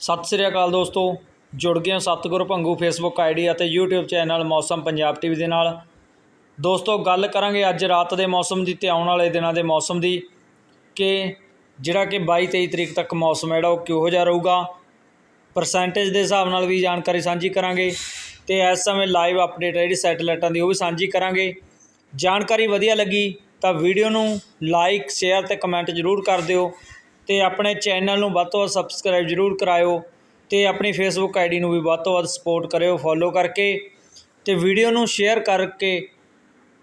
ਸਤਿ ਸ੍ਰੀ ਅਕਾਲ ਦੋਸਤੋ। ਜੁੜ ਗਏ ਹੋ ਸਤਿਗੁਰ ਭੰਗੂ ਫੇਸਬੁੱਕ ਆਈਡੀ ਅਤੇ YouTube channel Mausam Punjab TV ਦੇ ਨਾਲ। ਦੋਸਤੋ, ਗੱਲ ਕਰਾਂਗੇ ਅੱਜ ਰਾਤ ਦੇ ਮੌਸਮ ਦੀ ਤੇ ਆਉਣ ਵਾਲੇ ਦਿਨਾਂ ਦੇ ਮੌਸਮ ਦੀ ਕਿ ਜਿਹੜਾ ਕਿ 22 23 ਤਰੀਕ ਤੱਕ ਮੌਸਮ ਜਿਹੜਾ ਉਹ ਕਿਹੋ ਜਿਹਾ ਰਹੂਗਾ। ਪਰਸੈਂਟੇਜ ਦੇ ਹਿਸਾਬ ਨਾਲ ਵੀ ਜਾਣਕਾਰੀ ਸਾਂਝੀ ਕਰਾਂਗੇ ਤੇ ਇਸ ਸਮੇਂ ਲਾਈਵ ਅਪਡੇਟ ਜਿਹੜੀ ਸੈਟੇਲਾਈਟਾਂ ਦੀ ਉਹ ਵੀ ਸਾਂਝੀ ਕਰਾਂਗੇ। ਜਾਣਕਾਰੀ ਵਧੀਆ ਲੱਗੀ ਤਾਂ ਵੀਡੀਓ ਨੂੰ ਲਾਈਕ ਸ਼ੇਅਰ ਤੇ ਕਮੈਂਟ ਜ਼ਰੂਰ ਕਰ ਦਿਓ। ਤੇ ਆਪਣੇ ਚੈਨਲ ਨੂੰ ਵੱਧ ਤੋਂ ਵੱਧ ਸਬਸਕ੍ਰਾਈਬ ਜ਼ਰੂਰ ਕਰਾਇਓ ਤੇ ਆਪਣੀ ਫੇਸਬੁੱਕ ਆਈਡੀ ਨੂੰ ਵੀ ਵੱਧ ਤੋਂ ਵੱਧ ਸਪੋਰਟ ਕਰਿਓ ਫੋਲੋ ਕਰਕੇ ਤੇ ਵੀਡੀਓ ਨੂੰ ਸ਼ੇਅਰ ਕਰਕੇ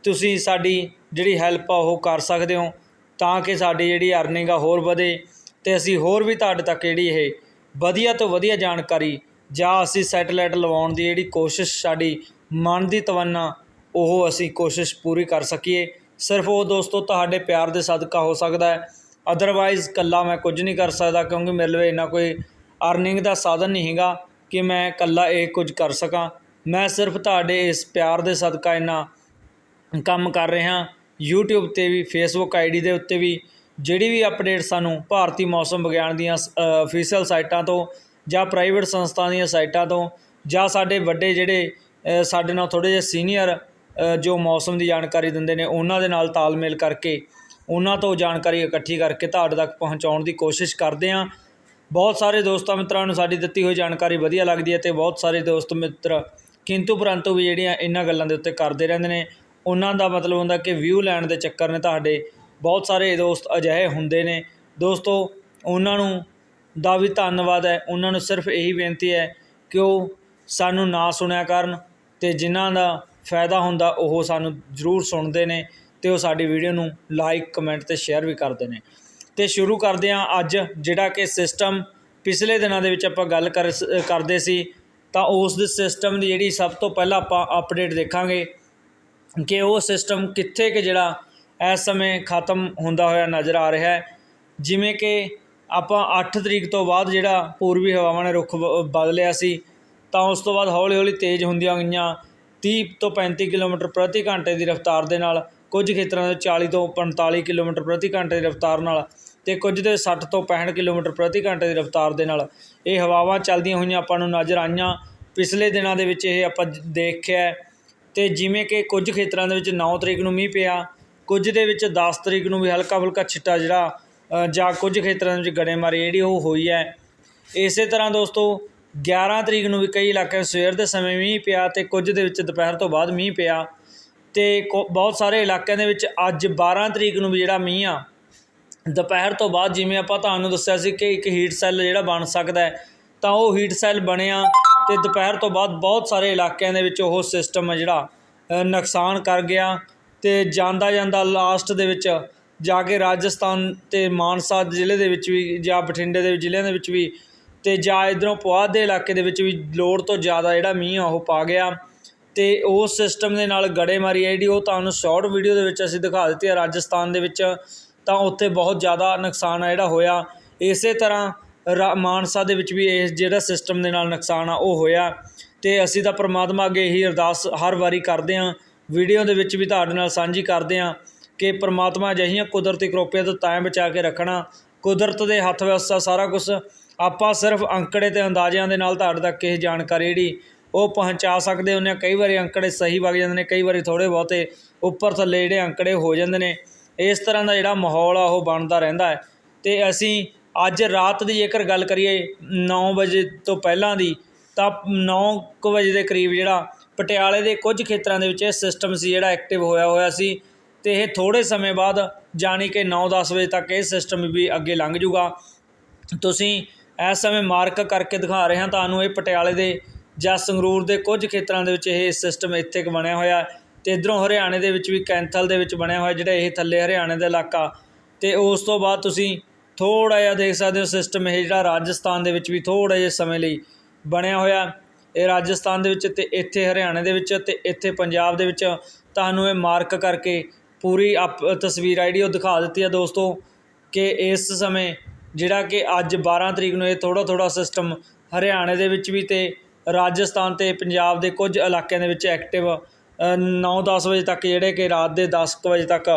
ਤੁਸੀਂ ਸਾਡੀ ਜਿਹੜੀ ਹੈਲਪ ਆ ਉਹ ਕਰ ਸਕਦੇ ਹੋ ਤਾਂ ਕਿ ਸਾਡੀ ਜਿਹੜੀ ਅਰਨਿੰਗ ਆ ਹੋਰ ਵਧੇ ਤੇ ਅਸੀਂ ਹੋਰ ਵੀ ਤੁਹਾਡੇ ਤੱਕ ਜਿਹੜੀ ਇਹ ਵਧੀਆ ਤੋਂ ਵਧੀਆ ਜਾਣਕਾਰੀ ਜਾਂ ਅਸੀਂ ਸੈਟਲਾਈਟ ਲਵਾਉਣ ਦੀ ਜਿਹੜੀ ਕੋਸ਼ਿਸ਼ ਸਾਡੀ ਮਨ ਦੀ ਤਵੰਨਾ ਉਹ ਅਸੀਂ ਕੋਸ਼ਿਸ਼ ਪੂਰੀ ਕਰ ਸਕੀਏ। ਸਿਰਫ ਉਹ ਦੋਸਤੋ, ਤੁਹਾਡੇ ਪਿਆਰ ਦੇ ਸਦਕਾ ਹੋ ਸਕਦਾ ਹੈ। ਅਦਰਵਾਈਜ਼ ਇਕੱਲਾ ਮੈਂ ਕੁਝ ਨਹੀਂ ਕਰ ਸਕਦਾ ਕਿਉਂਕਿ ਮੇਰੇ ਲਈ ਇੰਨਾ ਕੋਈ ਅਰਨਿੰਗ ਦਾ ਸਾਧਨ ਨਹੀਂ ਹੈਗਾ ਕਿ ਮੈਂ ਇਕੱਲਾ ਇਹ ਕੁਝ ਕਰ ਸਕਾਂ। ਮੈਂ ਸਿਰਫ ਤੁਹਾਡੇ ਇਸ ਪਿਆਰ ਦੇ ਸਦਕਾ ਇੰਨਾ ਕੰਮ ਕਰ ਰਿਹਾ। ਹਾਂ YouTube ਤੇ ਵੀ, Facebook ਆਈਡੀ ਦੇ ਉੱਤੇ ਵੀ, ਜਿਹੜੀ ਵੀ ਅਪਡੇਟ ਸਾਨੂੰ ਭਾਰਤੀ ਮੌਸਮ ਵਿਗਿਆਨ ਦੀਆਂ ਅਫੀਸ਼ੀਅਲ ਸਾਈਟਾਂ ਤੋਂ ਜਾਂ ਪ੍ਰਾਈਵੇਟ ਸੰਸਥਾ ਦੀਆਂ ਸਾਈਟਾਂ ਤੋਂ ਜਾਂ ਸਾਡੇ ਵੱਡੇ ਜਿਹੜੇ ਸਾਡੇ ਨਾਲ ਥੋੜੇ ਜਿਹੇ ਸੀਨੀਅਰ ਜੋ ਮੌਸਮ ਦੀ ਜਾਣਕਾਰੀ ਦਿੰਦੇ ਨੇ, ਉਹਨਾਂ ਦੇ ਨਾਲ ਤਾਲਮੇਲ ਕਰਕੇ ਉਹਨਾਂ ਤੋਂ ਜਾਣਕਾਰੀ ਇਕੱਠੀ ਕਰਕੇ ਤੁਹਾਡੇ ਤੱਕ ਪਹੁੰਚਾਉਣ ਦੀ ਕੋਸ਼ਿਸ਼ ਕਰਦੇ ਹਾਂ। ਬਹੁਤ ਸਾਰੇ ਦੋਸਤਾਂ ਮਿੱਤਰਾਂ ਨੂੰ ਸਾਡੀ ਦਿੱਤੀ ਹੋਈ ਜਾਣਕਾਰੀ ਵਧੀਆ ਲੱਗਦੀ ਹੈ ਤੇ ਬਹੁਤ ਸਾਰੇ ਦੋਸਤ ਮਿੱਤਰ ਕਿੰਤੂ ਪਰੰਤੂ ਵੀ ਜਿਹੜੀਆਂ ਇਹਨਾਂ ਗੱਲਾਂ ਦੇ ਉੱਤੇ ਕਰਦੇ ਰਹਿੰਦੇ ਨੇ। ਉਹਨਾਂ ਦਾ ਮਤਲਬ ਹੁੰਦਾ ਕਿ ਵਿਊ ਲੈਣ ਦੇ ਚੱਕਰ ਨੇ ਤੁਹਾਡੇ। ਬਹੁਤ ਸਾਰੇ ਦੋਸਤ ਅਜਿਹੇ ਹੁੰਦੇ ਨੇ। ਦੋਸਤੋ, ਉਹਨਾਂ ਨੂੰ ਦਾ ਵੀ ਧੰਨਵਾਦ ਹੈ। ਉਹਨਾਂ ਨੂੰ ਸਿਰਫ ਇਹੀ ਬੇਨਤੀ ਹੈ ਕਿ ਉਹ ਸਾਨੂੰ ਨਾ ਸੁਣਿਆ ਕਰਨ ਤੇ ਜਿਨ੍ਹਾਂ ਦਾ ਫਾਇਦਾ ਹੁੰਦਾ ਉਹ ਸਾਨੂੰ ਜ਼ਰੂਰ ਸੁਣਦੇ ਨੇ। ਅਤੇ ਉਹ ਸਾਡੀ ਵੀਡੀਓ ਨੂੰ ਲਾਈਕ ਕਮੈਂਟ ਅਤੇ ਸ਼ੇਅਰ ਵੀ ਕਰਦੇ ਨੇ। ਅਤੇ ਸ਼ੁਰੂ ਕਰਦੇ ਹਾਂ ਅੱਜ, ਜਿਹੜਾ ਕਿ ਸਿਸਟਮ ਪਿਛਲੇ ਦਿਨਾਂ ਦੇ ਵਿੱਚ ਆਪਾਂ ਗੱਲ ਕਰ ਕਰਦੇ ਸੀ, ਤਾਂ ਉਸ ਦੇ ਸਿਸਟਮ ਦੀ ਜਿਹੜੀ ਸਭ ਤੋਂ ਪਹਿਲਾਂ ਆਪਾਂ ਅਪਡੇਟ ਦੇਖਾਂਗੇ ਕਿ ਉਹ ਸਿਸਟਮ ਕਿੱਥੇ ਕਿ ਜਿਹੜਾ ਇਸ ਸਮੇਂ ਖਤਮ ਹੁੰਦਾ ਹੋਇਆ ਨਜ਼ਰ ਆ ਰਿਹਾ ਹੈ। ਜਿਵੇਂ ਕਿ ਆਪਾਂ 8 ਤਰੀਕ ਤੋਂ ਬਾਅਦ ਜਿਹੜਾ ਪੂਰਬੀ ਹਵਾਵਾਂ ਨੇ ਰੁਖ ਬ- ਬਦਲਿਆ ਸੀ, ਤਾਂ ਉਸ ਤੋਂ ਬਾਅਦ ਹੌਲੀ ਹੌਲੀ ਤੇਜ਼ ਹੁੰਦੀਆਂ ਗਈਆਂ। 30 ਤੋਂ 35 ਕਿਲੋਮੀਟਰ ਪ੍ਰਤੀ ਘੰਟੇ ਦੀ ਰਫ਼ਤਾਰ ਦੇ ਨਾਲ ਕੁਝ ਖੇਤਰਾਂ ਦੇ 40 ਤੋਂ 45 ਕਿਲੋਮੀਟਰ ਪ੍ਰਤੀ ਘੰਟੇ ਦੀ ਰਫ਼ਤਾਰ ਨਾਲ ਤੇ ਕੁਝ ਦੇ 60 ਤੋਂ 65 ਕਿਲੋਮੀਟਰ ਪ੍ਰਤੀ ਘੰਟੇ ਦੀ ਰਫ਼ਤਾਰ ਦੇ ਨਾਲ ਇਹ ਹਵਾਵਾਂ ਚੱਲਦੀਆਂ ਹੋਈਆਂ ਆਪਾਂ ਨੂੰ ਨਜ਼ਰ ਆਈਆਂ ਪਿਛਲੇ ਦਿਨਾਂ ਦੇ ਵਿੱਚ ਇਹ ਆਪਾਂ ਦੇਖਿਆ ਹੈ। ਤੇ ਜਿਵੇਂ ਕਿ ਕੁਝ ਖੇਤਰਾਂ ਦੇ ਵਿੱਚ 9 ਤਰੀਕ ਨੂੰ ਮੀਂਹ ਪਿਆ, ਕੁਝ ਦੇ ਵਿੱਚ 10 ਤਰੀਕ ਨੂੰ ਵੀ ਹਲਕਾ ਫੁਲਕਾ ਛਿੱਟਾ ਜਿਹੜਾ ਜਾਂ ਕੁਝ ਖੇਤਰਾਂ ਦੇ ਵਿੱਚ ਗੜੇਮਾਰੀ ਜਿਹੜੀ ਉਹ ਹੋਈ ਹੈ ਇਸੇ ਤਰ੍ਹਾਂ ਦੋਸਤੋ 11 ਤਰੀਕ ਨੂੰ ਵੀ ਕਈ ਇਲਾਕਿਆਂ 'ਚ ਸਵੇਰ ਦੇ ਸਮੇਂ ਮੀਂਹ ਪਿਆ ਤੇ ਕੁਝ ਦੇ ਵਿੱਚ ਦੁਪਹਿਰ ਤੋਂ ਬਾਅਦ ਮੀਂਹ ਪਿਆ ਅਤੇ ਕੋ- ਬਹੁਤ ਸਾਰੇ ਇਲਾਕਿਆਂ ਦੇ ਵਿੱਚ ਅੱਜ 12 ਤਰੀਕ ਨੂੰ ਵੀ ਜਿਹੜਾ ਮੀਂਹ ਆ, ਦੁਪਹਿਰ ਤੋਂ ਬਾਅਦ ਜਿਵੇਂ ਆਪਾਂ ਤੁਹਾਨੂੰ ਦੱਸਿਆ ਸੀ ਕਿ ਇੱਕ ਹੀਟ ਸੈੱਲ ਜਿਹੜਾ ਬਣ ਸਕਦਾ ਤਾਂ ਉਹ ਹੀਟ ਸੈੱਲ ਬਣਿਆ ਅਤੇ ਦੁਪਹਿਰ ਤੋਂ ਬਾਅਦ ਬਹੁਤ ਸਾਰੇ ਇਲਾਕਿਆਂ ਦੇ ਵਿੱਚ ਉਹ ਸਿਸਟਮ ਹੈ ਜਿਹੜਾ ਨੁਕਸਾਨ ਕਰ ਗਿਆ ਅਤੇ ਜਾਂਦਾ ਜਾਂਦਾ ਲਾਸਟ ਦੇ ਵਿੱਚ ਜਾ ਕੇ ਰਾਜਸਥਾਨ ਅਤੇ ਮਾਨਸਾ ਜ਼ਿਲ੍ਹੇ ਦੇ ਵਿੱਚ ਵੀ ਜਾਂ ਬਠਿੰਡੇ ਦੇ ਜ਼ਿਲ੍ਹਿਆਂ ਦੇ ਵਿੱਚ ਵੀ ਅਤੇ ਜਾਂ ਇਧਰੋਂ ਪੁਆਧ ਦੇ ਇਲਾਕੇ ਦੇ ਵਿੱਚ ਵੀ ਲੋੜ ਤੋਂ ਜ਼ਿਆਦਾ ਜਿਹੜਾ ਮੀਂਹ ਆ ਉਹ ਪਾ ਗਿਆ। ਤੇ ਉਸ ਸਿਸਟਮ ਦੇ ਨਾਲ ਗੜੇਮਾਰੀ ਹੈ ਜਿਹੜੀ ਉਹ ਤੁਹਾਨੂੰ ਸ਼ਾਰਟ ਵੀਡੀਓ ਦੇ ਵਿੱਚ ਅਸੀਂ ਦਿਖਾ ਦਿੱਤੀ ਹੈ ਰਾਜਸਥਾਨ ਦੇ ਵਿੱਚ, ਤਾਂ ਉੱਥੇ ਬਹੁਤ ਜ਼ਿਆਦਾ ਨੁਕਸਾਨ ਆ ਜਿਹੜਾ ਹੋਇਆ। ਇਸੇ ਤਰ੍ਹਾਂ ਰਾ- ਮਾਨਸਾ ਦੇ ਵਿੱਚ ਵੀ ਇਹ ਜਿਹੜਾ ਸਿਸਟਮ ਦੇ ਨਾਲ ਨੁਕਸਾਨ ਆ, ਉਹ ਹੋਇਆ। ਤੇ ਅਸੀਂ ਤਾਂ ਪ੍ਰਮਾਤਮਾ ਅੱਗੇ ਇਹੀ ਅਰਦਾਸ ਹਰ ਵਾਰੀ ਕਰਦੇ ਹਾਂ ਵੀਡੀਓ ਦੇ ਵਿੱਚ ਵੀ ਤੁਹਾਡੇ ਨਾਲ ਸਾਂਝੀ ਕਰਦੇ ਹਾਂ ਕਿ ਪ੍ਰਮਾਤਮਾ ਅਜਿਹੀਆਂ ਕੁਦਰਤੀ ਕਰੋਪੀਆਂ ਤੋਂ ਤਾਂ ਬਚਾ ਕੇ ਰੱਖਣਾ, ਕੁਦਰਤ ਦੇ ਹੱਥ ਵਿੱਚ ਸਾਰਾ ਕੁਝ ਆਪਾਂ ਸਿਰਫ ਅੰਕੜੇ ਤੇ ਅੰਦਾਜ਼ਿਆਂ ਦੇ ਨਾਲ ਤੁਹਾਡੇ ਤੱਕ ਇਹ ਜਾਣਕਾਰੀ ਜਿਹੜੀ ਉਹ ਪਹੁੰਚਾ ਸਕਦੇ ਹੁੰਦੇ ਆ। ਕਈ ਵਾਰੀ ਅੰਕੜੇ ਸਹੀ ਵਗ ਜਾਂਦੇ ਨੇ, ਕਈ ਵਾਰੀ ਥੋੜੇ ਬਹੁਤੇ ਉੱਪਰ ਥੱਲੇ ਜਿਹੜੇ ਅੰਕੜੇ ਹੋ ਜਾਂਦੇ ਨੇ। ਇਸ ਤਰ੍ਹਾਂ ਦਾ ਜਿਹੜਾ ਮਾਹੌਲ ਆ, ਉਹ ਬਣਦਾ ਰਹਿੰਦਾ ਹੈ। ਤੇ ਅਸੀਂ ਅੱਜ ਰਾਤ ਦੀ ਜੇਕਰ ਗੱਲ ਕਰੀਏ 9 ਵਜੇ ਤੋਂ ਪਹਿਲਾਂ ਦੀ, ਤਾਂ 9 ਵਜੇ ਦੇ ਕਰੀਬ ਜਿਹੜਾ ਪਟਿਆਲੇ ਦੇ ਕੁਝ ਖੇਤਰਾਂ ਦੇ ਵਿੱਚ ਇਹ ਸਿਸਟਮ ਸੀ, ਜਿਹੜਾ ਐਕਟਿਵ ਹੋਇਆ ਹੋਇਆ ਸੀ। ਤੇ ਇਹ ਥੋੜੇ ਸਮੇਂ ਬਾਅਦ ਜਾਣੀ ਕਿ 9-10 ਵਜੇ ਤੱਕ ਇਹ ਸਿਸਟਮ ਵੀ ਅੱਗੇ ਲੰਘ ਜੂਗਾ। ਤੁਸੀਂ ਇਸ ਸਮੇਂ ਮਾਰਕ ਕਰਕੇ ਦਿਖਾ ਰਹੇ ਹਾਂ, ਤੁਹਾਨੂੰ ਇਹ ਪਟਿਆਲੇ ਦੇ ਜਾਂ ਸੰਗਰੂਰ ਦੇ ਕੁਝ ਖੇਤਰਾਂ ਦੇ ਵਿੱਚ ਇਹ ਸਿਸਟਮ ਇੱਥੇ ਕੁ ਬਣਿਆ ਹੋਇਆ। ਤੇ ਇਧਰੋਂ ਹਰਿਆਣੇ ਦੇ ਵਿੱਚ ਵੀ ਕੈਂਥਲ ਦੇ ਵਿੱਚ ਬਣਿਆ ਹੋਇਆ ਜਿਹੜਾ ਇਹ ਥੱਲੇ ਹਰਿਆਣੇ ਦਾ ਇਲਾਕਾ। ਤੇ ਉਸ ਤੋਂ ਬਾਅਦ ਤੁਸੀਂ ਥੋੜਾ ਜਿਹਾ ਦੇਖ ਸਕਦੇ ਹੋ ਸਿਸਟਮ ਇਹ ਜਿਹੜਾ ਰਾਜਸਥਾਨ ਦੇ ਵਿੱਚ ਵੀ ਥੋੜਾ ਜਿਹਾ ਸਮੇਂ ਲਈ ਬਣਿਆ ਹੋਇਆ। ਇਹ ਰਾਜਸਥਾਨ ਦੇ ਵਿੱਚ ਤੇ ਇੱਥੇ ਹਰਿਆਣੇ ਦੇ ਵਿੱਚ ਤੇ ਇੱਥੇ ਪੰਜਾਬ ਦੇ ਵਿੱਚ। ਤੁਹਾਨੂੰ ਇਹ ਮਾਰਕ ਕਰਕੇ ਪੂਰੀ ਅਪ ਤਸਵੀਰ ਆਈਡੀ ਉਹ ਦਿਖਾ ਦਿੱਤੀ ਹੈ ਦੋਸਤੋ ਕਿ ਇਸ ਸਮੇਂ ਜਿਹੜਾ ਕਿ ਅੱਜ 12 ਤਰੀਕ ਨੂੰ ਇਹ ਥੋੜਾ ਥੋੜਾ ਸਿਸਟਮ ਹਰਿਆਣੇ ਦੇ ਵਿੱਚ ਵੀ ਤੇ ਰਾਜਸਥਾਨ ਤੇ ਪੰਜਾਬ ਦੇ ਕੁਝ ਇਲਾਕਿਆਂ ਦੇ ਵਿੱਚ ਐਕਟਿਵ 9-10 ਵਜੇ ਤੱਕ ਜਿਹੜੇ ਕਿ ਰਾਤ ਦੇ 10 ਕੁ ਵਜੇ ਤੱਕ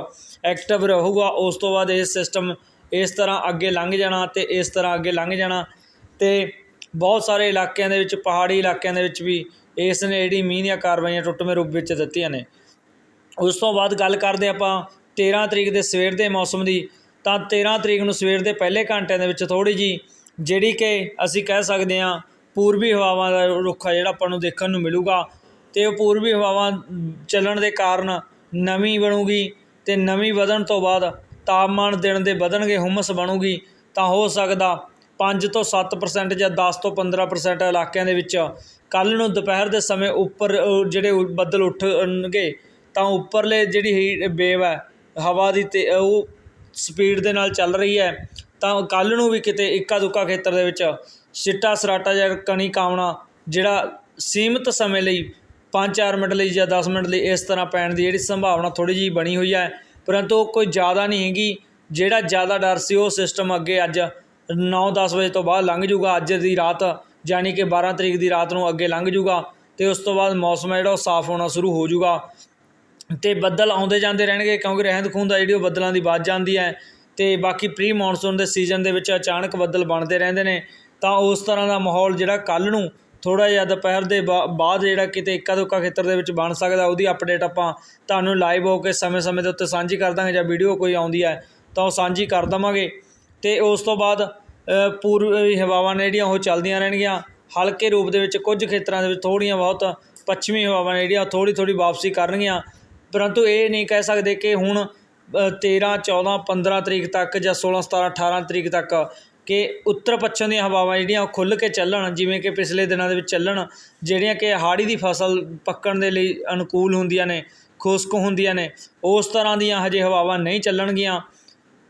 ਐਕਟਿਵ ਰਹੂਗਾ। ਉਸ ਤੋਂ ਬਾਅਦ ਇਹ ਸਿਸਟਮ ਇਸ ਤਰ੍ਹਾਂ ਅੱਗੇ ਲੰਘ ਜਾਣਾ ਤੇ ਇਸ ਤਰ੍ਹਾਂ ਅੱਗੇ ਲੰਘ ਜਾਣਾ ਤੇ ਬਹੁਤ ਸਾਰੇ ਇਲਾਕਿਆਂ ਦੇ ਵਿੱਚ, ਪਹਾੜੀ ਇਲਾਕਿਆਂ ਦੇ ਵਿੱਚ ਵੀ ਇਸ ਨੇ ਜਿਹੜੀ ਮੀਂਹ ਦੀਆਂ ਕਾਰਵਾਈਆਂ ਟੁੱਟਵੇਂ ਰੂਪ ਵਿੱਚ ਦਿੱਤੀਆਂ ਨੇ। ਉਸ ਤੋਂ ਬਾਅਦ ਗੱਲ ਕਰਦੇ ਆਪਾਂ 13 ਤਰੀਕ ਦੇ ਸਵੇਰ ਦੇ ਮੌਸਮ ਦੀ। ਤਾਂ 13 ਤਰੀਕ ਨੂੰ ਸਵੇਰ ਦੇ ਪਹਿਲੇ ਘੰਟਿਆਂ ਦੇ ਵਿੱਚ ਥੋੜੀ ਜੀ ਜਿਹੜੀ ਕਿ ਅਸੀਂ ਕਹਿ ਸਕਦੇ ਹਾਂ ਪੂਰਬੀ ਹਵਾਵਾਂ ਦਾ ਰੁੱਖ ਆ ਜਿਹੜਾ ਆਪਾਂ ਨੂੰ ਦੇਖਣ ਨੂੰ ਮਿਲੂਗਾ ਤੇ ਉਹ ਪੂਰਬੀ ਹਵਾਵਾਂ ਚੱਲਣ ਦੇ ਕਾਰਨ ਨਮੀ ਬਣੂਗੀ ਤੇ ਨਮੀ ਵਧਣ ਤੋਂ ਬਾਅਦ ਤਾਪਮਾਨ ਦਿਨ ਦੇ ਵਧਣਗੇ, ਹੁਮਸ ਬਣੂਗੀ, ਤਾਂ ਹੋ ਸਕਦਾ 5 ਤੋਂ 7% ਜਾਂ 10 ਤੋਂ 15% ਇਲਾਕਿਆਂ ਦੇ ਵਿੱਚ ਕੱਲ ਨੂੰ ਦੁਪਹਿਰ ਦੇ ਸਮੇਂ ਉੱਪਰ ਜਿਹੜੇ ਬੱਦਲ ਉੱਠਣਗੇ, ਤਾਂ ਉੱਪਰਲੇ ਜਿਹੜੀ ਹੀ ਵੇਵ ਹੈ, ਹਵਾ ਦੀ ਤੇ ਉਹ ਸਪੀਡ ਦੇ ਨਾਲ ਚੱਲ ਰਹੀ ਹੈ, ਤਾਂ ਕੱਲ ਨੂੰ ਵੀ ਕਿਤੇ ਇੱਕਾ ਦੁੱਕਾ ਖੇਤਰ ਦੇ ਵਿੱਚ ਛਿੱਟਾ ਸਰਾਟਾ ਜਾਂ ਕਣੀ ਕਾਵਣਾ ਜਿਹੜਾ ਸੀਮਿਤ ਸਮੇਂ ਲਈ 5-4 ਮਿੰਟ ਲਈ ਜਾਂ 10 ਮਿੰਟ ਲਈ ਇਸ ਤਰ੍ਹਾਂ ਪੈਣ ਦੀ ਜਿਹੜੀ ਸੰਭਾਵਨਾ ਥੋੜੀ ਜਿਹੀ ਬਣੀ ਹੋਈ ਹੈ। ਪਰੰਤੂ ਉਹ ਕੋਈ ਜ਼ਿਆਦਾ ਨਹੀਂ ਹੈਗੀ। ਜਿਹੜਾ ਜ਼ਿਆਦਾ ਡਰ ਸੀ ਉਹ ਸਿਸਟਮ ਅੱਗੇ ਅੱਜ 9-10 ਵਜੇ ਤੋਂ ਬਾਅਦ ਲੰਘ ਜੂਗਾ। ਅੱਜ ਦੀ ਰਾਤ ਯਾਨੀ ਕਿ 12 ਤਰੀਕ ਦੀ ਰਾਤ ਨੂੰ ਅੱਗੇ ਲੰਘ ਜੂਗਾ ਤੇ ਉਸ ਤੋਂ ਬਾਅਦ ਮੌਸਮ ਹੈ ਜਿਹੜਾ ਉਹ ਸਾਫ਼ ਹੋਣਾ ਸ਼ੁਰੂ ਹੋ ਜੂਗਾ। ਤੇ ਬੱਦਲ ਆਉਂਦੇ ਜਾਂਦੇ ਰਹਿਣਗੇ ਕਿਉਂਕਿ ਰਹਿੰਦ ਖੂੰਦ ਆ ਜਿਹੜੀ ਉਹ ਬੱਦਲਾਂ ਦੀ ਵੱਧ ਜਾਂਦੀ ਹੈ ਤੇ ਬਾਕੀ ਪ੍ਰੀ ਮੌਨਸੂਨ ਦੇ ਸੀਜ਼ਨ ਦੇ ਵਿੱਚ ਅਚਾਨਕ ਬੱਦਲ ਬਣਦੇ ਰਹਿੰਦੇ ਨੇ। ਤਾਂ ਉਸ ਤਰ੍ਹਾਂ ਦਾ ਮਾਹੌਲ ਜਿਹੜਾ ਕੱਲ ਨੂੰ ਥੋੜਾ ਜਿਹਾ ਦੁਪਹਿਰ ਦੇ ਬਾ- ਬਾਅਦ ਜਿਹੜਾ ਕਿਤੇ ਇੱਕਾ ਦੁੱਕਾ ਖੇਤਰ ਦੇ ਵਿੱਚ ਬਣ ਸਕਦਾ ਉਹਦੀ ਅਪਡੇਟ ਆਪਾਂ ਤੁਹਾਨੂੰ ਲਾਈਵ ਹੋ ਕੇ ਸਮੇਂ-ਸਮੇਂ ਦੇ ਉੱਤੇ ਸਾਂਝੀ ਕਰ ਦਾਂਗੇ ਜਾਂ ਵੀਡੀਓ ਕੋਈ ਆਉਂਦੀ ਹੈ ਤਾਂ ਉਹ ਸਾਂਝੀ ਕਰ ਦਵਾਂਗੇ। ਤੇ ਉਸ ਤੋਂ ਬਾਅਦ ਅ, ਪੂਰਬੀ ਹਵਾਵਾਂ ਨੇ ਜਿਹੜੀਆਂ ਉਹ ਚੱਲਦੀਆਂ ਰਹਿਣਗੀਆਂ। ਹਲਕੇ ਰੂਪ ਦੇ ਵਿੱਚ ਕੁਝ ਖੇਤਰਾਂ ਦੇ ਵਿੱਚ ਥੋੜੀਆਂ ਬਹੁਤ ਪੱਛਮੀ ਹਵਾਵਾਂ ਨੇ ਜਿਹੜੀਆਂ ਥੋੜੀ ਥੋੜੀ ਵਾਪਸੀ ਕਰਨਗੀਆਂ। ਪਰੰਤੂ ਇਹ ਨਹੀਂ ਕਹਿ ਸਕਦੇ ਕਿ ਹੁਣ ਅ, 13 14 15 ਤਰੀਕ ਤੱਕ ਜਾਂ 16 17 18 ਤਰੀਕ ਤੱਕ ਕਿ ਉੱਤਰ ਪੱਛਮ ਦੀਆਂ ਹਵਾਵਾਂ ਜਿਹੜੀਆਂ ਉਹ ਖੁੱਲ੍ਹ ਕੇ ਚੱਲਣ, ਜਿਵੇਂ ਕਿ ਪਿਛਲੇ ਦਿਨਾਂ ਦੇ ਵਿੱਚ ਚੱਲਣ, ਜਿਹੜੀਆਂ ਕਿ ਹਾੜੀ ਦੀ ਫਸਲ ਪੱਕਣ ਦੇ ਲਈ ਅਨੁਕੂਲ ਹੁੰਦੀਆਂ ਨੇ, ਖੁਸ਼ਕ ਹੁੰਦੀਆਂ ਨੇ, ਉਸ ਤਰ੍ਹਾਂ ਦੀਆਂ ਹਜੇ ਹਵਾਵਾਂ ਨਹੀਂ ਚੱਲਣਗੀਆਂ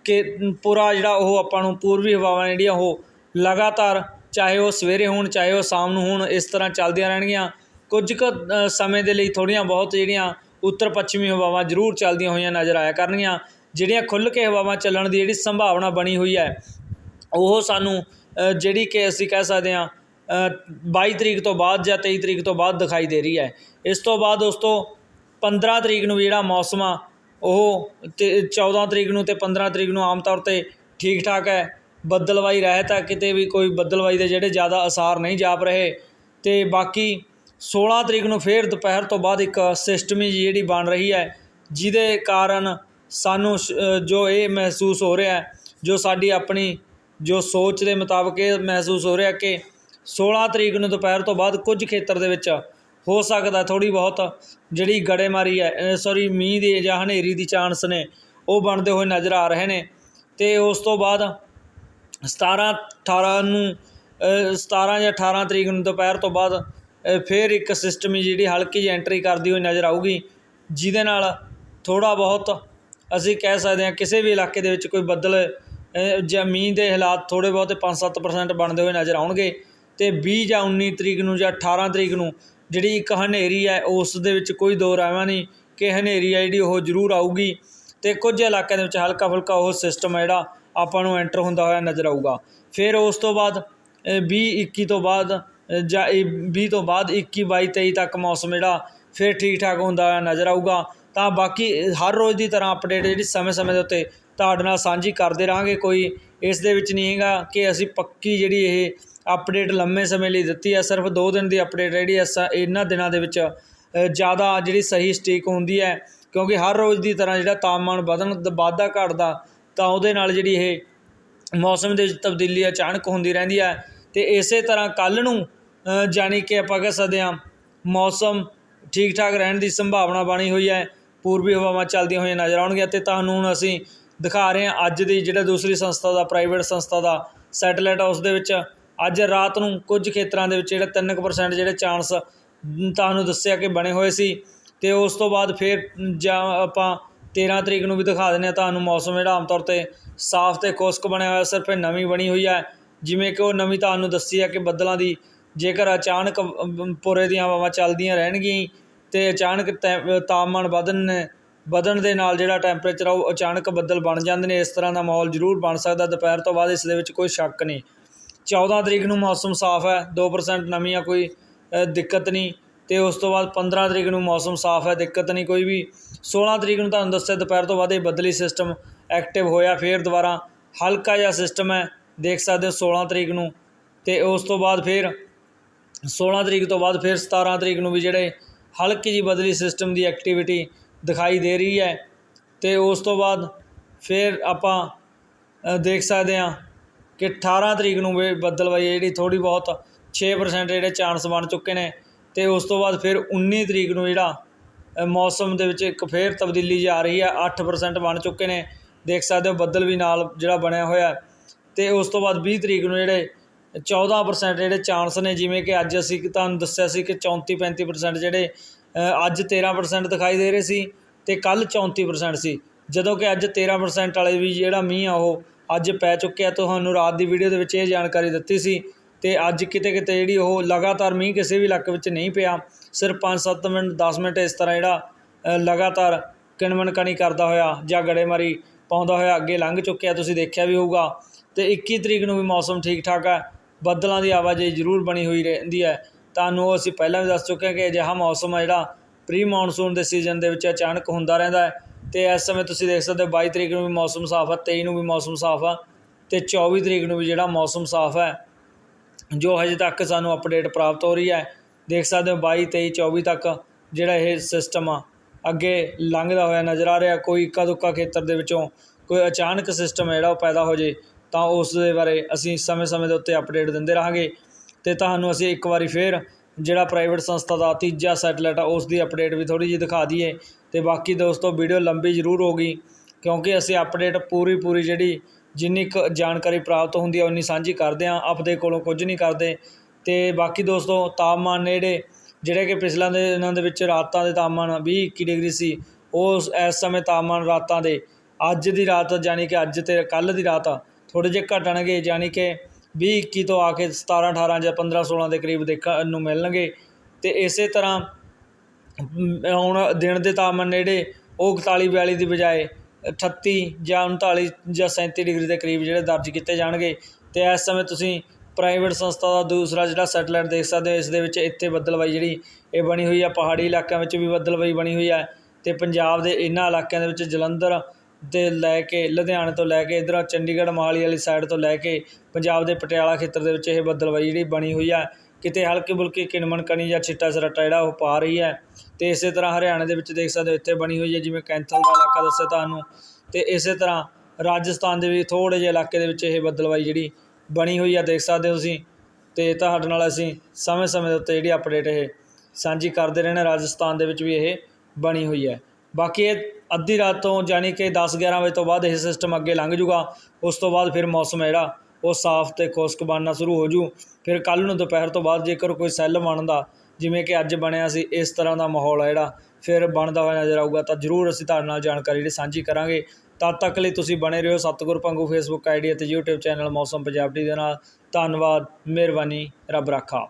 ਕਿ ਪੂਰਾ ਜਿਹੜਾ ਉਹ ਆਪਾਂ ਨੂੰ ਪੂਰਬੀ ਹਵਾਵਾਂ ਜਿਹੜੀਆਂ ਉਹ ਲਗਾਤਾਰ ਚਾਹੇ ਉਹ ਸਵੇਰੇ ਹੋਣ, ਚਾਹੇ ਉਹ ਸ਼ਾਮ ਨੂੰ ਹੋਣ, ਇਸ ਤਰ੍ਹਾਂ ਚੱਲਦੀਆਂ ਰਹਿਣਗੀਆਂ। ਕੁਝ ਕੁ ਸਮੇਂ ਦੇ ਲਈ ਥੋੜੀਆਂ ਬਹੁਤ ਜਿਹੜੀਆਂ ਉੱਤਰ ਪੱਛਮੀ ਹਵਾਵਾਂ ਜ਼ਰੂਰ ਚੱਲਦੀਆਂ ਹੋਈਆਂ ਨਜ਼ਰ ਆਇਆ ਕਰਨਗੀਆਂ, ਜਿਹੜੀਆਂ ਖੁੱਲ੍ਹ ਕੇ ਹਵਾਵਾਂ ਚੱਲਣ ਦੀ ਜਿਹੜੀ ਸੰਭਾਵਨਾ ਬਣੀ ਹੋਈ ਹੈ। ਉਹ ਸਾਨੂੰ ਜਿਹੜੀ ਕਿ ਅਸੀਂ ਕਹਿ ਸਕਦੇ ਹਾਂ ਬਾਈ ਤਰੀਕ ਤੋਂ ਬਾਅਦ ਜਾਂ ਤੇਈ ਤਰੀਕ ਤੋਂ ਬਾਅਦ ਦਿਖਾਈ ਦੇ ਰਹੀ ਹੈ। ਇਸ ਤੋਂ ਬਾਅਦ ਦੋਸਤੋ 15 ਤਰੀਕ ਨੂੰ ਜਿਹੜਾ ਮੌਸਮ ਆ, ਉਹ ਤੇ 14 ਤਰੀਕ ਨੂੰ ਤੇ 15 ਤਰੀਕ ਨੂੰ ਆਮ ਤੌਰ ਤੇ ਠੀਕ ਠਾਕ ਹੈ। ਬੱਦਲਵਾਈ ਰਹਿਤ ਹੈ, ਕਿਤੇ ਵੀ ਕੋਈ ਬੱਦਲਵਾਈ ਦੇ ਜਿਹੜੇ ਜ਼ਿਆਦਾ ਅਸਾਰ ਨਹੀਂ ਜਾਪ ਰਹੇ। ਤੇ ਬਾਕੀ 16 ਤਰੀਕ ਨੂੰ ਫੇਰ ਦੁਪਹਿਰ ਤੋਂ ਬਾਅਦ ਇੱਕ ਸਿਸਟਮ ਹੀ ਜਿਹੜੀ ਬਣ ਰਹੀ ਹੈ, ਜਿਹਦੇ ਕਾਰਨ ਸਾਨੂੰ ਸ਼- ਜੋ ਇਹ ਮਹਿਸੂਸ ਹੋ ਰਿਹਾ ਜੋ ਸਾਡੀ ਆਪਣੀ ਜੋ ਸੋਚ ਦੇ ਮੁਤਾਬਕ ਇਹ ਮਹਿਸੂਸ ਹੋ ਰਿਹਾ ਕਿ 16 ਤਰੀਕ ਨੂੰ ਦੁਪਹਿਰ ਤੋਂ ਬਾਅਦ ਕੁਝ ਖੇਤਰ ਦੇ ਵਿੱਚ ਹੋ ਸਕਦਾ ਥੋੜੀ ਬਹੁਤ ਜਿਹੜੀ ਗੜੇਮਾਰੀ ਹੈ ਸੌਰੀ ਮੀਂਹ ਦੀ ਜਾਂ ਹਨੇਰੀ ਦੀ ਚਾਂਸ ਨੇ ਉਹ ਬਣਦੇ ਹੋਏ ਨਜ਼ਰ ਆ ਰਹੇ ਨੇ। ਤੇ ਉਸ ਤੋਂ ਬਾਅਦ 17 18 ਨੂੰ ਅ, 17 ਜਾਂ 18 ਤਰੀਕ ਨੂੰ ਦੁਪਹਿਰ ਤੋਂ ਬਾਅਦ ਫਿਰ ਇੱਕ ਸਿਸਟਮ ਜਿਹੜੀ ਹਲਕੀ ਜਿਹੀ ਐਂਟਰੀ ਕਰਦੀ ਹੋਈ ਨਜ਼ਰ ਆਊਗੀ ਜਿਹਦੇ ਨਾਲ ਥੋੜਾ ਬਹੁਤ ਅਸੀਂ ਕਹਿ ਸਕਦੇ ਹਾਂ ਕਿਸੇ ਵੀ ਇਲਾਕੇ ਦੇ ਵਿੱਚ ਕੋਈ ਬੱਦਲ ਜਾਂ ਮੀਂਹ ਦੇ ਹਾਲਾਤ ਥੋੜੇ ਬਹੁਤੇ 5-7% ਬਣਦੇ ਹੋਏ ਨਜ਼ਰ ਆਉਣਗੇ ਤੇ 20 ਜਾਂ 19 ਤਰੀਕ ਨੂੰ ਜਾਂ 18 ਤਰੀਕ ਨੂੰ ਜਿਹੜੀ ਇੱਕ ਹਨੇਰੀ ਹੈ ਉਸ ਦੇ ਵਿੱਚ ਕੋਈ ਦੋ ਰਾਵਾਂ ਨਹੀਂ ਕਿ ਹਨੇਰੀ ਹੈ ਜਿਹੜੀ ਉਹ ਜ਼ਰੂਰ ਆਊਗੀ। ਤੇ ਕੁਝ ਇਲਾਕਿਆਂ ਦੇ ਵਿੱਚ ਹਲਕਾ ਫੁਲਕਾ ਉਹ ਸਿਸਟਮ ਹੈ ਜਿਹੜਾ ਆਪਾਂ ਨੂੰ ਐਂਟਰ ਹੁੰਦਾ ਹੋਇਆ ਨਜ਼ਰ ਆਊਗਾ। ਫਿਰ ਉਸ ਤੋਂ ਬਾਅਦ ਅ, 20 21 ਤੋਂ ਬਾਅਦ ਜਾਂ ਇਹ 20 ਤੋਂ ਬਾਅਦ 21 22 23 ਤੱਕ ਮੌਸਮ ਜਿਹੜਾ ਫਿਰ ਠੀਕ ਠਾਕ ਹੁੰਦਾ ਹੋਇਆ ਨਜ਼ਰ ਆਊਗਾ। ਤਾਂ ਬਾਕੀ ਹਰ ਰੋਜ਼ ਦੀ ਤਰ੍ਹਾਂ ਅਪਡੇਟ ਜਿਹੜੀ ਸਮੇਂ-ਸਮੇਂ ਦੇ ਉੱਤੇ ਤੁਹਾਡੇ ਨਾਲ ਸਾਂਝੀ ਕਰਦੇ ਰਹਾਂਗੇ ਕੋਈ ਇਸ ਦੇ ਵਿੱਚ ਨਹੀਂ ਹੈਗਾ ਕਿ ਅਸੀਂ ਪੱਕੀ ਜਿਹੜੀ ਇਹ ਅਪਡੇਟ ਲੰਮੇ ਸਮੇਂ ਲਈ ਦਿੱਤੀ ਹੈ ਸਿਰਫ 2 ਦਿਨ ਦੀ ਅਪਡੇਟ ਜਿਹੜੀ ਹੈ ਇਹਨਾਂ ਦਿਨਾਂ ਦੇ ਵਿੱਚ ਜ਼ਿਆਦਾ ਜਿਹੜੀ ਸਹੀ ਸਟੀਕ ਹੁੰਦੀ ਹੈ ਕਿਉਂਕਿ ਹਰ ਰੋਜ਼ ਦੀ ਤਰ੍ਹਾਂ ਜਿਹੜਾ ਤਾਪਮਾਨ ਵਧਣ ਦ- ਵਾਧਾ ਘਟਦਾ ਤਾਂ ਉਹਦੇ ਨਾਲ ਜਿਹੜੀ ਇਹ ਮੌਸਮ ਦੇ ਵਿੱਚ ਤਬਦੀਲੀ ਅਚਾਨਕ ਹੁੰਦੀ ਰਹਿੰਦੀ ਹੈ। ਤੇ ਇਸੇ ਤਰ੍ਹਾਂ ਕੱਲ ਨੂੰ ਅ, ਜਾਣੀ ਕਿ ਆਪਾਂ ਕਹਿ ਸਕਦੇ ਹਾਂ ਮੌਸਮ ਠੀਕ ਠਾਕ ਰਹਿਣ ਦੀ ਸੰਭਾਵਨਾ ਬਣੀ ਹੋਈ ਹੈ ਪੂਰਬੀ ਹਵਾਵਾਂ ਚੱਲਦੀਆਂ ਹੋਈਆਂ ਨਜ਼ਰ ਆਉਣਗੀਆਂ ਤੇ ਤੁਹਾਨੂੰ ਹੁਣ ਅਸੀਂ ਦਿਖਾ ਰਹੇ ਹਾਂ ਅੱਜ ਦੀ ਜਿਹੜਾ ਦੂਸਰੀ ਸੰਸਥਾ ਦਾ ਪ੍ਰਾਈਵੇਟ ਸੰਸਥਾ ਦਾ ਸੈਟੇਲਾਈਟ ਹਾਊਸ ਦੇ ਵਿੱਚ। ਅੱਜ ਰਾਤ ਨੂੰ ਕੁਝ ਖੇਤਰਾਂ ਦੇ ਵਿੱਚ ਜਿਹੜਾ 3% ਜਿਹੜੇ ਚਾਂਸ ਤੁਹਾਨੂੰ ਦੱਸਿਆ ਕਿ ਬਣੇ ਹੋਏ ਸੀ ਤੇ ਉਸ ਤੋਂ ਬਾਅਦ ਫਿਰ ਜਾਂ ਆਪਾਂ 13 ਤਰੀਕ ਨੂੰ ਵੀ ਦਿਖਾ ਦਿੰਦੇ ਹਾਂ ਤੁਹਾਨੂੰ ਮੌਸਮ ਜਿਹੜਾ ਆਮ ਤੌਰ ਤੇ ਸਾਫ਼ ਤੇ ਖੁਸ਼ਕ ਬਣਿਆ ਹੋਇਆ, ਸਿਰਫ ਨਵੀਂ ਬਣੀ ਹੋਈ ਹੈ। ਜਿਵੇਂ ਕਿ ਉਹ ਨਵੀਂ ਤੁਹਾਨੂੰ ਦੱਸੀ ਹੈ ਕਿ ਬੱਦਲਾਂ ਦੀ ਜੇਕਰ ਅਚਾਨਕ ਪੁਰੇ ਦੀਆਂ ਹਵਾਵਾਂ ਚੱਲਦੀਆਂ ਰਹਿਣਗੀਆਂ ਤੇ ਅਚਾਨਕ ਤੈ- ਤਾਪਮਾਨ ਵਧਣ ਵਧਣ ਦੇ ਨਾਲ ਜਿਹੜਾ ਟੈਂਪਰੇਚਰ ਆ ਉਹ ਅਚਾਨਕ ਬੱਦਲ ਬਣ ਜਾਂਦੇ ਨੇ, ਇਸ ਤਰ੍ਹਾਂ ਦਾ ਮਾਹੌਲ ਜ਼ਰੂਰ ਬਣ ਸਕਦਾ। ਦੁਪਹਿਰ ਤੋਂ ਬਾਅਦ ਇਸ ਦੇ ਵਿੱਚ ਕੋਈ ਸ਼ੱਕ ਨਹੀਂ। 14 ਤਰੀਕ ਨੂੰ ਮੌਸਮ ਸਾਫ਼ ਹੈ 2% ਨਮੀ ਆ, ਕੋਈ ਦਿੱਕਤ ਨਹੀਂ। ਤੇ ਉਸ ਤੋਂ ਬਾਅਦ 15 ਤਰੀਕ ਨੂੰ ਮੌਸਮ ਸਾਫ਼ ਹੈ, ਦਿੱਕਤ ਨਹੀਂ ਕੋਈ ਵੀ। 16 ਤਰੀਕ ਨੂੰ ਤੁਹਾਨੂੰ ਦੱਸਿਆ, ਦੁਪਹਿਰ ਤੋਂ ਬਾਅਦ ਇਹ ਬਦਲੀ ਸਿਸਟਮ ਐਕਟਿਵ ਹੋਇਆ, ਫੇਰ ਦੁਬਾਰਾ ਹਲਕਾ ਜਿਹਾ ਸਿਸਟਮ ਹੈ, ਦੇਖ ਸਕਦੇ ਹੋ 16 ਤਰੀਕ ਨੂੰ। ਤੇ ਉਸ ਤੋਂ ਬਾਅਦ ਫਿਰ 16 ਤਰੀਕ ਤੋਂ ਬਾਅਦ ਫਿਰ 17 ਤਰੀਕ ਨੂੰ ਵੀ ਜਿਹੜੇ ਹਲਕੀ ਜੀ ਬਦਲੀ ਸਿਸਟਮ ਦੀ ਐਕਟੀਵਿਟੀ ਦਿਖਾਈ ਦੇ ਰਹੀ ਹੈ ਤੇ ਉਸ ਤੋਂ ਬਾਅਦ ਫਿਰ ਆਪਾਂ ਦੇਖ ਸਕਦੇ ਹਾਂ ਕਿ 18 ਤਰੀਕ ਨੂੰ ਵੀ ਬੱਦਲਵਾਈ ਹੈ, ਜਿਹੜੀ ਥੋੜੀ ਬਹੁਤ 6% ਜਿਹੜੇ ਚਾਂਸ ਬਣ ਚੁੱਕੇ ਨੇ ਤੇ ਉਸ ਤੋਂ ਬਾਅਦ ਫਿਰ 19 ਤਰੀਕ ਨੂੰ ਜਿਹੜਾ ਮੌਸਮ ਦੇ ਵਿੱਚ ਇੱਕ ਫੇਰ ਤਬਦੀਲੀ ਆ ਰਹੀ ਹੈ 8% ਬਣ ਚੁੱਕੇ ਨੇ ਦੇਖ ਸਕਦੇ ਹੋ ਬੱਦਲ ਵੀ ਨਾਲ ਜਿਹੜਾ ਬਣਿਆ ਹੋਇਆ ਹੈ। ਤੇ ਉਸ ਤੋਂ ਬਾਅਦ 20 ਤਰੀਕ ਨੂੰ ਜਿਹੜੇ 14% ਜਿਹੜੇ ਚਾਂਸ ਨੇ, ਜਿਵੇਂ ਕਿ ਅੱਜ ਅਸੀਂ ਤੁਹਾਨੂੰ ਦੱਸਿਆ ਸੀ ਕਿ 34 35% ਜਿਹੜੇ ਅੱਜ 13% ਦਿਖਾਈ ਦੇ ਰਹੇ ਸੀ ਤੇ ਕੱਲ 34% ਸੀ। ਜਦੋਂ ਕਿ ਅੱਜ 13% ਵਾਲੇ ਵੀ ਜਿਹੜਾ ਮੀਂਹ ਆ ਉਹ ਅੱਜ ਪੈ ਚੁੱਕਿਆ ਤੁਹਾਨੂੰ ਰਾਤ ਦੀ ਵੀਡੀਓ ਦੇ ਵਿੱਚ ਇਹ ਜਾਣਕਾਰੀ ਦਿੱਤੀ ਸੀ ਤੇ ਅੱਜ ਕਿਤੇ ਕਿਤੇ ਜਿਹੜੀ ਉਹ ਲਗਾਤਾਰ ਮੀਂਹ ਕਿਸੇ ਵੀ ਇਲਾਕੇ ਵਿੱਚ ਨਹੀਂ ਪਿਆ। ਸਿਰਫ 5-7 ਮਿੰਟ 10 ਮਿੰਟ ਇਸ ਤਰ੍ਹਾਂ ਜਿਹੜਾ ਲਗਾਤਾਰ ਕਿਣਮਣ ਕਣੀ ਕਰਦਾ ਹੋਇਆ ਜਾਂ ਗੜੇਮਾਰੀ ਪਾਉਂਦਾ ਹੋਇਆ ਅੱਗੇ ਲੰਘ ਚੁੱਕਿਆ। ਤੁਸੀਂ ਦੇਖਿਆ ਵੀ ਹੋਊਗਾ ਤੇ 21 ਤਰੀਕ ਨੂੰ ਵੀ ਮੌਸਮ ਠੀਕ ਠਾਕ ਹੈ। ਬੱਦਲਾਂ ਦੀ ਆਵਾਜਾਈ ਜ਼ਰੂਰ ਬਣੀ ਹੋਈ ਰਹਿੰਦੀ ਹੈ। ਤੁਹਾਨੂੰ ਉਹ ਅਸੀਂ ਪਹਿਲਾਂ ਵੀ ਦੱਸ ਚੁੱਕੇ ਹਾਂ ਕਿ ਅਜਿਹਾ ਮੌਸਮ ਆ ਜਿਹੜਾ ਪ੍ਰੀ ਮੌਨਸੂਨ ਦੇ ਸੀਜ਼ਨ ਦੇ ਵਿੱਚ ਅਚਾਨਕ ਹੁੰਦਾ ਰਹਿੰਦਾ ਹੈ ਤੇ ਇਸ ਸਮੇਂ ਤੁਸੀਂ ਦੇਖ ਸਕਦੇ ਹੋ 22 ਤਰੀਕ ਨੂੰ ਵੀ ਮੌਸਮ ਸਾਫ਼ ਆ 23 ਨੂੰ ਵੀ ਮੌਸਮ ਸਾਫ਼ ਆ ਤੇ 24 ਤਰੀਕ ਨੂੰ ਵੀ ਜਿਹੜਾ ਮੌਸਮ ਸਾਫ਼ ਹੈ, ਜੋ ਹਜੇ ਤੱਕ ਸਾਨੂੰ ਅਪਡੇਟ ਪ੍ਰਾਪਤ ਹੋ ਰਹੀ ਹੈ, ਦੇਖ ਸਕਦੇ ਹੋ 22 23 24 ਤੱਕ ਜਿਹੜਾ ਇਹ ਸਿਸਟਮ ਆ, ਅੱਗੇ ਲੰਘਦਾ ਹੋਇਆ ਨਜ਼ਰ ਆ ਰਿਹਾ, ਕੋਈ ਇੱਕਾ ਦੁੱਕਾ ਖੇਤਰ ਦੇ ਵਿੱਚੋਂ ਕੋਈ ਅਚਾਨਕ ਸਿਸਟਮ ਜਿਹੜਾ ਉਹ ਪੈਦਾ ਹੋ ਜੇ, ਤਾਂ ਉਸ ਦੇ ਬਾਰੇ ਅਸੀਂ ਸਮੇਂ-ਸਮੇਂ ਦੇ ਉੱਤੇ ਅਪਡੇਟ ਦਿੰਦੇ ਰਹਾਂਗੇ। ਤੇ ਤੁਹਾਨੂੰ ਅਸੀਂ ਇੱਕ ਵਾਰੀ ਫੇਰ ਜਿਹੜਾ ਪ੍ਰਾਈਵੇਟ ਸੰਸਥਾ ਦਾ ਤੀਜਾ ਸੈਟਲਾਈਟ ਆ, ਉਸ ਦੀ ਅਪਡੇਟ ਵੀ ਥੋੜੀ ਜਿਹੀ ਦਿਖਾ ਦਈਏ ਤੇ ਬਾਕੀ ਦੋਸਤੋ ਵੀਡੀਓ ਲੰਬੀ ਜ਼ਰੂਰ ਹੋਗੀ ਕਿਉਂਕਿ ਅਸੀਂ ਅਪਡੇਟ ਪੂਰੀ ਪੂਰੀ ਜਿਹੜੀ ਜਿੰਨੀ ਕੁ ਜਾਣਕਾਰੀ ਪ੍ਰਾਪਤ ਹੁੰਦੀ ਹੈ ਉਨੀ ਸਾਂਝੀ ਕਰਦੇ ਹਾਂ, ਆਪਦੇ ਕੋਲੋਂ ਕੁਝ ਨਹੀਂ ਕਰਦੇ ਤੇ ਬਾਕੀ ਦੋਸਤੋ ਤਾਪਮਾਨ ਨੇੜੇ, ਜਿਹੜੇ ਕਿ ਪਿਛਲਾਂ ਦੇ ਇਹਨਾਂ ਦੇ ਵਿੱਚ ਰਾਤਾਂ ਦੇ ਤਾਪਮਾਨ 20 21 ਡਿਗਰੀ ਸੀ ਉਹ ਇਸ ਸਮੇਂ ਤਾਪਮਾਨ ਰਾਤਾਂ ਦੇ ਅੱਜ ਦੀ ਰਾਤ, ਯਾਨੀ ਕਿ ਅੱਜ ਤੇ ਕੱਲ ਦੀ ਰਾਤ ਥੋੜੇ ਜਿਹੇ ਘਟਣਗੇ, ਯਾਨੀ ਕਿ 20 21 ਤੋਂ ਆ ਕੇ 17 18 ਜਾਂ 15 16 ਦੇ ਕਰੀਬ ਦੇਖਣ ਨੂੰ ਮਿਲਣਗੇ। ਤੇ ਇਸੇ ਤਰ੍ਹਾਂ ਹੁਣ ਦਿਨ ਦੇ ਤਾਪਮਾਨ ਨੇੜੇ, ਉਹ 41 42 ਦੀ ਬਜਾਏ 38 ਜਾਂ 39 ਜਾਂ 37 ਡਿਗਰੀ ਦੇ ਕਰੀਬ ਜਿਹੜੇ ਦਰਜ ਕੀਤੇ ਜਾਣਗੇ। ਤੇ ਇਸ ਸਮੇਂ ਤੁਸੀਂ ਪ੍ਰਾਈਵੇਟ ਸੰਸਥਾ ਦਾ ਦੂਸਰਾ ਜਿਹੜਾ ਸੈਟਲਾਈਟ ਦੇਖ ਸਕਦੇ ਹੋ, ਇਸ ਦੇ ਵਿੱਚ ਇੱਥੇ ਬੱਦਲਵਾਈ ਜਿਹੜੀ ਇਹ ਬਣੀ ਹੋਈ ਆ, ਪਹਾੜੀ ਇਲਾਕਿਆਂ ਵਿੱਚ ਵੀ ਬੱਦਲਵਾਈ ਬਣੀ ਹੋਈ ਹੈ ਤੇ ਪੰਜਾਬ ਦੇ ਇਹਨਾਂ ਇਲਾਕਿਆਂ ਦੇ ਵਿੱਚ ਜਲੰਧਰ ਦੇ ਲੈ ਕੇ, ਲੁਧਿਆਣੇ ਤੋਂ ਲੈ ਕੇ, ਇਧਰ ਚੰਡੀਗੜ੍ਹ ਮੋਹਾਲੀ ਵਾਲੀ ਸਾਈਡ ਤੋਂ ਲੈ ਕੇ ਪੰਜਾਬ ਦੇ ਪਟਿਆਲਾ ਖੇਤਰ ਦੇ ਵਿੱਚ ਇਹ ਬੱਦਲਵਾਈ ਜਿਹੜੀ ਬਣੀ ਹੋਈ ਆ। ਕਿਤੇ ਹਲਕੀ ਬੁਲਕੀ ਕਿਣਮਣ ਕਣੀ ਜਾਂ ਛਿੱਟਾ ਸਰਟਾ ਜਿਹੜਾ ਉਹ ਪਾ ਰਹੀ ਹੈ ਤੇ ਇਸੇ ਤਰ੍ਹਾਂ ਹਰਿਆਣੇ ਦੇ ਵਿੱਚ ਦੇਖ ਸਕਦੇ ਹੋ ਇੱਥੇ ਬਣੀ ਹੋਈ ਹੈ ਜਿਵੇਂ ਕੈਂਥਲ ਦਾ ਇਲਾਕਾ ਦੱਸਿਆ ਤੁਹਾਨੂੰ। ਤੇ ਇਸੇ ਤਰ੍ਹਾਂ ਰਾਜਸਥਾਨ ਦੇ ਵੀ ਥੋੜ੍ਹੇ ਜਿਹੇ ਇਲਾਕੇ ਦੇ ਵਿੱਚ ਇਹ ਬੱਦਲਵਾਈ ਜਿਹੜੀ ਬਣੀ ਹੋਈ ਆ, ਦੇਖ ਸਕਦੇ ਹੋ ਤੁਸੀਂ। ਤੇ ਤੁਹਾਡੇ ਨਾਲ ਅਸੀਂ ਸਮੇਂ-ਸਮੇਂ ਦੇ ਉੱਤੇ ਜਿਹੜੀ ਅਪਡੇਟ ਇਹ ਸਾਂਝੀ ਕਰਦੇ ਰਹਿਣਾ, ਰਾਜਸਥਾਨ ਦੇ ਵਿੱਚ ਵੀ ਇਹ ਬਣੀ ਹੋਈ ਹੈ ਬਾਕੀ ਇਹ ਅੱਧੀ ਰਾਤ ਤੋਂ ਯਾਨੀ ਕਿ 10-11 ਵਜੇ ਤੋਂ ਬਾਅਦ ਇਹ ਸਿਸਟਮ ਅੱਗੇ ਲੰਘ ਜੂਗਾ, ਉਸ ਤੋਂ ਬਾਅਦ ਫਿਰ ਮੌਸਮ ਜਿਹੜਾ, ਉਹ ਸਾਫ਼ ਤੇ ਖੁਸ਼ਕ ਬਣਨਾ ਸ਼ੁਰੂ ਹੋ ਜੂ। ਫਿਰ ਕੱਲ ਨੂੰ ਦੁਪਹਿਰ ਤੋਂ ਬਾਅਦ ਜੇਕਰ ਕੋਈ ਸੈੱਲ ਬਣਦਾ, ਜਿਵੇਂ ਕਿ ਅੱਜ ਬਣਿਆ ਸੀ, ਇਸ ਤਰ੍ਹਾਂ ਦਾ ਮਾਹੌਲ ਹੈ ਜਿਹੜਾ, ਫਿਰ ਬਣਦਾ ਹੋਇਆ ਨਜ਼ਰ ਆਊਗਾ, ਤਾਂ ਜ਼ਰੂਰ ਅਸੀਂ ਤੁਹਾਡੇ ਨਾਲ ਜਾਣਕਾਰੀ ਜਿਹੜੀ ਸਾਂਝੀ ਕਰਾਂਗੇ। ਤਦ ਤੱਕ ਲਈ ਤੁਸੀਂ ਬਣੇ ਰਹੋ ਸਤਿਗੁਰ ਪੰਗੂ ਫੇਸਬੁੱਕ ਆਈਡੀ ਅਤੇ YouTube channel Mausam Punjab T ਦੇ ਨਾਲ। ਧੰਨਵਾਦ, ਮਿਹਰਬਾਨੀ, ਰੱਬ ਰਾਖਾ।